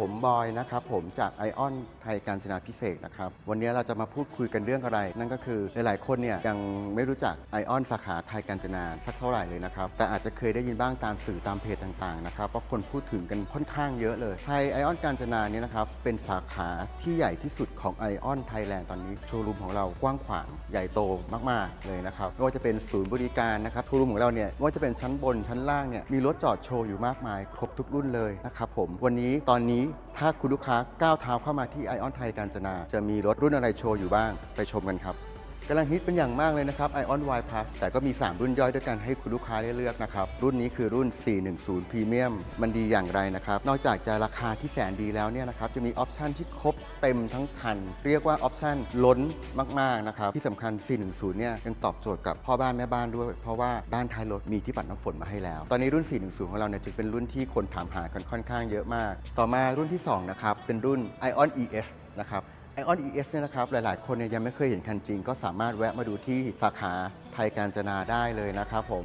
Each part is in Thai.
ผมบอยนะครับผมจากไอออนไทยการจนาพิเศษนะครับวันนี้เราจะมาพูดคุยกันเรื่องอะไร นั่นก็คือหลายๆคนเนี่ยยังไม่รู้จักไอออนสาขาไทยการจนาสักเท่าไหร่เลยนะครับแต่อาจจะเคยได้ยินบ้างตามสื่อตามเพจต่างๆนะครับเพราะคนพูดถึงกันค่อนข้างเยอะเลยไทยไอออนการจนาเนี่ยนะครับเป็นสาขาที่ใหญ่ที่สุดของไอออนไทยแลนด์ตอนนี้โชว์รูมของเรากว้างขวางใหญ่โตมากๆเลยนะครับไม่ว่าจะเป็นศูนย์บริการนะครับโชว์รูมของเราเนี่ยไม่ว่าจะเป็นชั้นบนชั้นล่างเนี่ยมีรถจอดโชว์อยู่มากมาย ครบทุกรุ่นเลยนะครับผมวันนี้ตอนนี้ถ้าคุณลูกค้าก้าวเท้าเข้ามาที่ไอออนไทยการจนา จะมีรถรุ่นอะไรโชว์อยู่บ้างไปชมกันครับ กำลังฮิตเป็นอย่างมากเลยนะครับ Ion Y Plus แต่ก็มี 3 รุ่นย่อยด้วยกันให้คุณลูกค้าได้เลือกนะครับ รุ่นนี้คือรุ่น 410 Premium มันดีอย่างไรนะครับ นอกจากจะราคาที่แสนดีแล้วเนี่ยนะครับ จะมีออปชันที่ครบเต็มทั้งคัน เรียกว่าออปชันล้นมาก ๆ นะครับ ที่สำคัญ 410 เนี่ยยังตอบโจทย์กับพ่อบ้านแม่บ้านด้วย เพราะว่าด้านท้ายรถมีที่ปัดน้ำฝนมาให้แล้ว ตอนนี้รุ่น 410 ของเราเนี่ยจึงเป็นรุ่นที่คนถามหากันค่อนข้างเยอะมาก ต่อมารุ่นที่สองนะครับเป็นรุ่น Ion ES นะครับ ไอออน ES เนี่ยนะครับหลายๆ คนเนี่ยยังไม่เคยเห็นคันจริง ก็สามารถแวะมาดูที่สาขาไทยการจนาได้เลยนะครับผม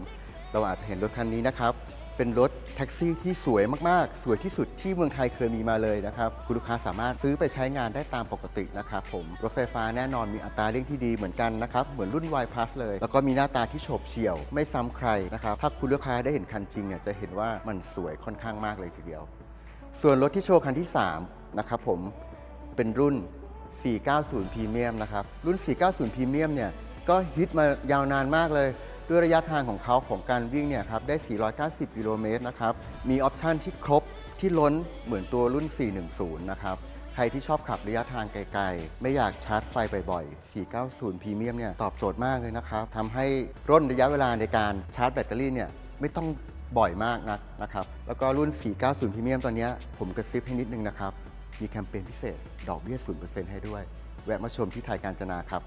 เราอาจจะเห็นรถคันนี้นะครับเป็นรถแท็กซี่ที่สวยมากๆ สวยที่สุดที่เมืองไทยเคยมีมาเลยนะครับ คุณลูกค้าสามารถซื้อไปใช้งานได้ตามปกตินะครับผม รถไฟฟ้าแน่นอนมีอัตราเร่งที่ดีเหมือนกันนะครับ เหมือนรุ่น Y Plus เลย แล้วก็มีหน้าตาที่โฉบเฉี่ยว ไม่ซ้ำใครนะครับ ถ้าคุณลูกค้าได้เห็นคันจริงเนี่ยจะเห็นว่ามันสวยค่อนข้างมากเลยทีเดียว ส่วนรถที่โชว์คันที่3นะครับผมเป็นรุ่น 490พรีเมียมนะครับ รุ่น 490พรีเมียมเนี่ยก็ฮิตมายาวนานมากเลย ด้วยระยะทางของเขาของการวิ่งเนี่ยครับได้ 490 กิโลเมตรนะครับ มีออปชันที่ครบที่ล้นเหมือนตัวรุ่น 410 นะครับ ใครที่ชอบขับระยะทางไกลๆ ไม่อยากชาร์จไฟบ่อยๆ 490พรีเมียมเนี่ยตอบโจทย์มากเลยนะครับทำให้ร่นระยะเวลาในการชาร์จแบตเตอรี่เนี่ยไม่ต้องบ่อยมากนักนะครับ แล้วก็รุ่น 490พรีเมียมตอนนี้ผมกระซิบให้นิดนึงนะครับ มีแคมเปญพิเศษ ดอกเบี้ย 0%ให้ด้วย แวะมาชมที่ไทยการจนาครับ